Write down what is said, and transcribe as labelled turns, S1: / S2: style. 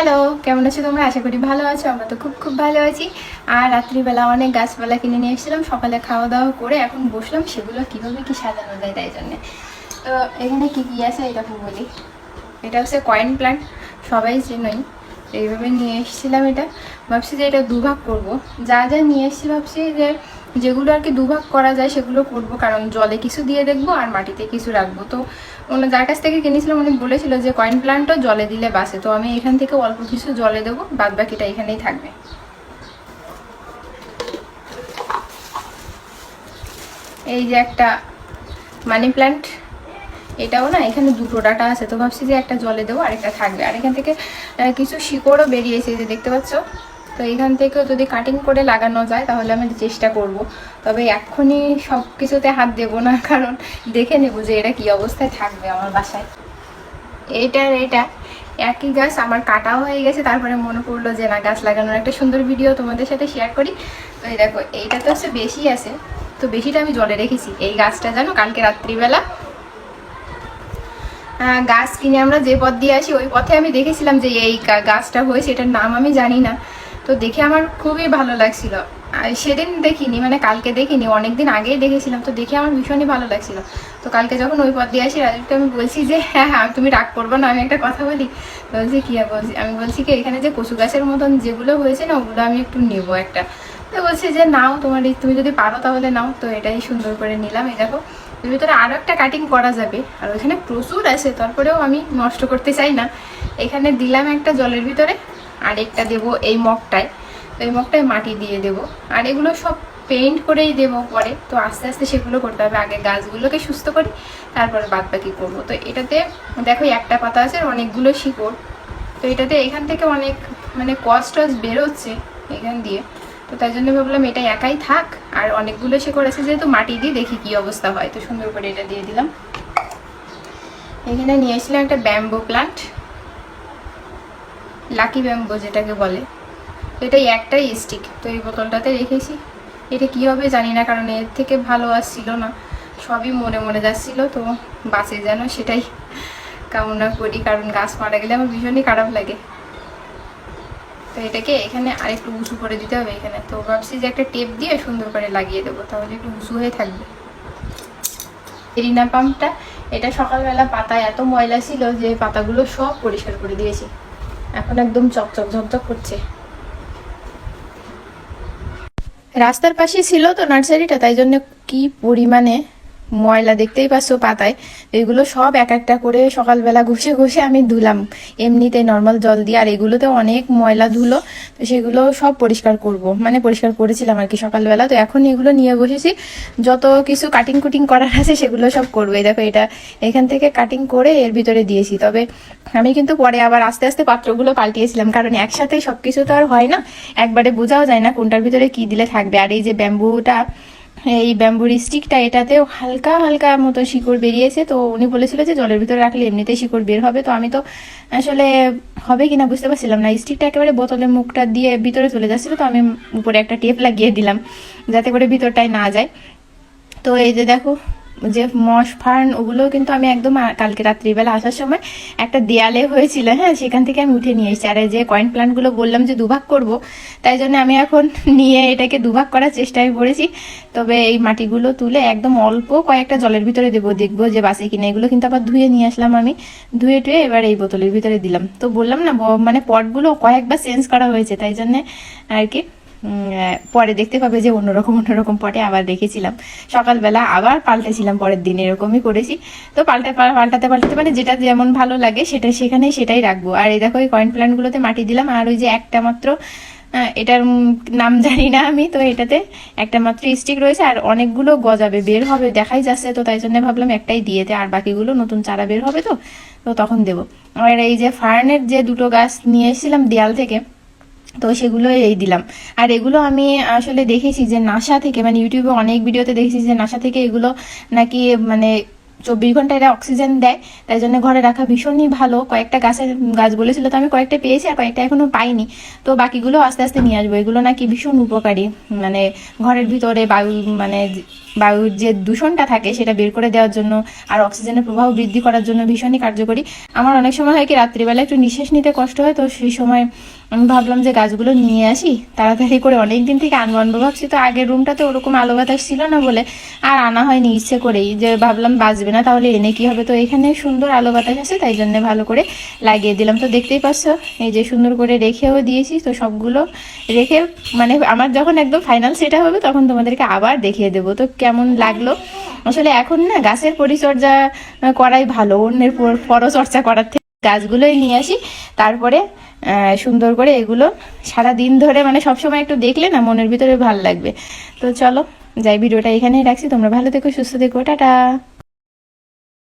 S1: Hello কেমন আছো তোমরা? আশা করি ভালো আছো, আমরা তো খুব খুব ভালো আছি। আর রাত্রিবেলা অনেক গাছপালা কিনে নিয়ে এসেছিলাম, সকালে খাওয়া দাওয়া করে এখন বসলাম, সেগুলো কীভাবে কি সাজানো যায় তাই জন্যে। তো এখানে কি কি আছে এরকম বলি? এটা হচ্ছে কয়েন প্ল্যান্ট সবাই চেনই, এইভাবে নিয়ে এসেছিলাম এটা। ভাবছি যে এটা দুভাগ করব। যা যা নিয়ে এসেছি ভাবছি যে যেগুলো আর কি দুভাগ করা যায়, সেগুলো করব। কারণ জলে কিছু দিয়ে দেখব আর মাটিতে কিছু রাখব। তো অন্য যার কাছ থেকে কিনেছিলাম, উনি বলেছিল যে কয়েন প্ল্যান্টও জলে দিলে বাসে তো আমি এখান থেকে অল্প কিছু জলে দেবো বাদ বাকিটা এখানেই থাকবে। এই যে একটা মানি প্ল্যান্ট এটাও না, এখানে দুটো ডাটা আছে। তো ভাবছি যে একটা জলে দেবো আর একটা থাকবে। আর এখান থেকে কিছু শিকড়ও বেরিয়েছে যে দেখতে পাচ্ছ? তো এখান থেকেও যদি কাটিং করে লাগানো যায়, তাহলে আমি চেষ্টা করব। তবে এক্ষুনি সব কিছুতে হাত দেবো না, কারণ দেখে নেব যে এটা কি অবস্থায় থাকবে আমার বাসায়। এইটা এটা, একই গাছ, আমার কাটাও হয়ে গেছে, তারপরে মনে পড়ল যে না, গাছ লাগানোর একটা সুন্দর ভিডিও তোমাদের সাথে শেয়ার করি। তো এই দেখো, এইটা তো হচ্ছে বেশি আছে, তো বেশিটা আমি জলে রেখেছি। এই গাছটা জানো, কালকে রাত্রিবেলা গাছ কিনে আমরা যে পথ দিয়ে আসি, ওই পথে আমি দেখেছিলাম যে এই গাছটা হয়েছে, এটার নাম আমি জানি না। তো দেখে আমার খুবই ভালো লাগছিল। সেদিন দেখিনি মানে কালকে দেখিনি, অনেকদিন আগেই দেখেছিলাম, তো দেখে আমার ভীষণই ভালো লাগছিল। তো কালকে যখন ওই পথ দিয়ে আসি, রাজুকে আমি বলছি যে হ্যাঁ হ্যাঁ তুমি রাগ করব না, আমি একটা কথা বলি। বলছি, কি বলছি? আমি বলছি কি, এখানে যে কচু গাছের মতন যেগুলো হয়েছে না, ওগুলো আমি একটু নেব একটা। তো বলছি যে, নাও তোমার তুমি যদি পারো তাহলে নাও। তো এটাই সুন্দর করে নিলাম, এই দেখো। এর ভিতরে আরও একটা কাটিং করা যাবে, আর ওইখানে প্রচুর আছে, তারপরেও আমি নষ্ট করতে চাই না। এখানে দিলাম একটা জলের ভিতরে আর একটা দেবো এই মগটায়। তো এই মগটায় মাটি দিয়ে দেবো। আর এগুলো সব পেইন্ট করেই দেবো পরে। তো আস্তে আস্তে সেগুলো করতে হবে। আগে গাছগুলোকে সুস্থ করি, তারপরে বাদ বাকি করব। তো এটাতে দেখো একটা পাতা আছে অনেকগুলো শিকড়। তো এটাতে এখান থেকে অনেক মানে কষ্ট বেরোচ্ছে এখান দিয়ে। তো তাই জন্য ভাবলাম এটা একাই থাক। আর অনেকগুলো শিকড় আছে যেহেতু মাটি দিয়ে দেখি কি অবস্থা হয়। তো সুন্দর করে এটা দিয়ে দিলাম। এখানে নিয়ে এসেছিলাম একটা ব্যাম্বো প্লান্ট লাকি ব্যাম্বো যেটাকে বলে। এটাই একটাই স্টিক তো এই বোতলটাতে রেখেছি। এটা কি হবে জানি না, কারণ এর থেকে ভালো আসছিল না। সবই মনে মরে যাচ্ছিল, তো বাঁচে যেন সেটাই। কামনা করি, কারণ গাছ মারা গেলে আমার ভীষণই খারাপ লাগে। তো এটাকে এখানে আরেকটু উঁচু করে দিতে হবে এখানে। তো ভাবছি যে একটা টেপ দিয়ে সুন্দর করে লাগিয়ে দেবো, তাহলে একটু উঁচু হয়ে থাকবে। এরিনা পাম্পটা, এটা সকালবেলা পাতায় এত ময়লা ছিল যে পাতাগুলো সব পরিষ্কার করে দিয়েছি। এখন একদম চকচক ঝকঝক করছে। রাস্তার পাশে ছিল তো নার্সারিটা তাই জন্য কি পরিমাণে ময়লা দেখতেই পাচ্ছ পাতায়। এগুলো সব এক একটা করে সকালবেলা ঘষে ঘষে আমি ধুলাম। এমনিতে নর্মাল জল দিয়ে, আর এগুলোতে অনেক ময়লা ধুলো, তো সেগুলো সব পরিষ্কার করব। মানে পরিষ্কার করেছিলাম আর কি সকালবেলা। তো এখন এগুলো নিয়ে বসেছি। যত কিছু কাটিং কুটিং করার আছে সেগুলো সব করব। দেখো এটা এখান থেকে কাটিং করে এর ভিতরে দিয়েছি। তবে আমি কিন্তু পরে আবার আস্তে আস্তে পাত্রগুলো পাল্টিয়েছিলাম। কারণ একসাথে সব কিছু তো আর হয় না। একবারে বোঝাও যায় না কোনটার ভিতরে কি দিলে থাকবে। আর এই যে ব্যাম্বুটা এই ব্যাম্বুর স্টিকটা এটাতেও হালকা হালকা মতো শিকড় বেরিয়েছে। তো উনি বলেছিল যে জলের ভিতরে রাখলে এমনিতেই শিকড় বের হবে। তো আমি তো আসলে হবে কিনা বুঝতে পারছিলাম না। স্টিকটা একেবারে বোতলের মুখটা দিয়ে ভিতরে চলে যাচ্ছিল। তো আমি উপরে একটা টেপ লাগিয়ে দিলাম, যাতে করে ভিতরটায় না যায়। তো এই যে দেখো যে মশ ফার্ন, ওগুলো কিন্তু আমি একদম কালকে রাত্রিবেলা আসার সময় একটা দেয়ালে হয়েছিল হ্যাঁ সেখান থেকে আমি উঠে নিয়ে এসেছি। আর যে কয়েন প্ল্যান্টগুলো বললাম যে দুভাগ করব, তাই জন্য আমি এখন নিয়ে এটাকে দুভাগ করার চেষ্টায় পড়েছি তবে এই মাটিগুলো তুলে একদম অল্প কয়েকটা জলের ভিতরে দেবো, দেখব যে বাসে কিনা। এগুলো কিন্তু আবার ধুয়ে নিয়ে আসলাম আমি। ধুয়ে টুয়ে এবার এই বোতলের ভিতরে দিলাম। তো বললাম না মানে পটগুলো কয়েকবার চেঞ্জ করা হয়েছে, তাই জন্য আর কি। পরে দেখতে পাবে যে অন্যরকম অন্যরকম পটে আবার রেখেছিলাম সকালবেলা আবার পাল্টেছিলাম, পরের দিন এরকমই করেছি। তো পাল্টে পাল্টাতে পাল্টাতে মানে যেটা যেমন ভালো লাগে সেটা সেখানে সেটাই রাখব। আর এই দেখো, এই কয়েন প্ল্যান্টগুলোতে মাটি দিলাম, আর ওই যে একটা মাত্র এটার নাম জানি না আমি, তো এটাতে একটা মাত্র স্টিক রয়েছে, আর অনেকগুলো গজাবে, বের হবে, দেখাই যাচ্ছে, তো তাই জন্য ভাবলাম একটাই দিয়েতে আর বাকিগুলো নতুন চারা বের হবে তো তো তখন দেবো। আর এই যে ফার্নের যে দুটো গাছ নিয়ে এসেছিলাম দেয়াল থেকে তো সেগুলো এই দিলাম। আর এগুলো আমি আসলে দেখেছি যে নাসা থেকে মানে ইউটিউবে অনেক ভিডিওতে দেখেছি যে নাসা থেকে এগুলো নাকি মানে চব্বিশ ঘণ্টা এরা অক্সিজেন দেয়, তাই জন্য ঘরে রাখা ভীষণই ভালো। কয়েকটা গাছের গাছ বলেছিল তো আমি কয়েকটা পেয়েছি আর কয়েকটা এখনও পাইনি। তো বাকিগুলো আস্তে আস্তে নিয়ে আসব। এগুলো নাকি ভীষণ উপকারী। মানে ঘরের ভিতরে বায়ু মানে বায়ুর যে দূষণটা থাকে সেটা বের করে দেওয়ার জন্য আর অক্সিজেনের প্রবাহ বৃদ্ধি করার জন্য ভীষণই কার্যকরী। আমার অনেক সময় হয় কি, রাত্রিবেলা একটু নিঃশ্বাস নিতে কষ্ট হয়, তো সেই সময় আমি ভাবলাম যে গাছগুলো নিয়ে আসি, তাড়াতাড়ি করে অনেক দিন থেকে আনব আনব ভাবছি, তো আগের রুমটাতে ওরকম আলো বাতাস ছিল না বলে আর আনা হয়নি ইচ্ছে করেই। যে ভাবলাম বাঁচবে না, তাহলে এনে কি হবে? তো এখানে সুন্দর আলো বাতাস আছে, তাই জন্য ভালো করে লাগিয়ে দিলাম। তো দেখতেই পাচ্ছ, এই যে সুন্দর করে রেখেও দিয়েছি, তো সবগুলো রেখে মানে আমার যখন একদম ফাইনাল সেটা হবে, তখন তোমাদেরকে আবার দেখিয়ে দেবো। তো কেমন লাগল? আসলে এখন না গাছের পরিচর্যা করাই ভালো, অন্যের পর- পরচর্চা করার থেকে। গাছগুলোই নিয়ে আসি, তারপরে সুন্দর করে এগুলো সারা দিন ধরে মানে সবসময় একটু দেখলে না মনের ভিতরে ভালো লাগবে। তো চলো, যাই, ভিডিওটা এখানেই রাখছি। তোমরা ভালো থেকো, সুস্থ থেকো, টাটা!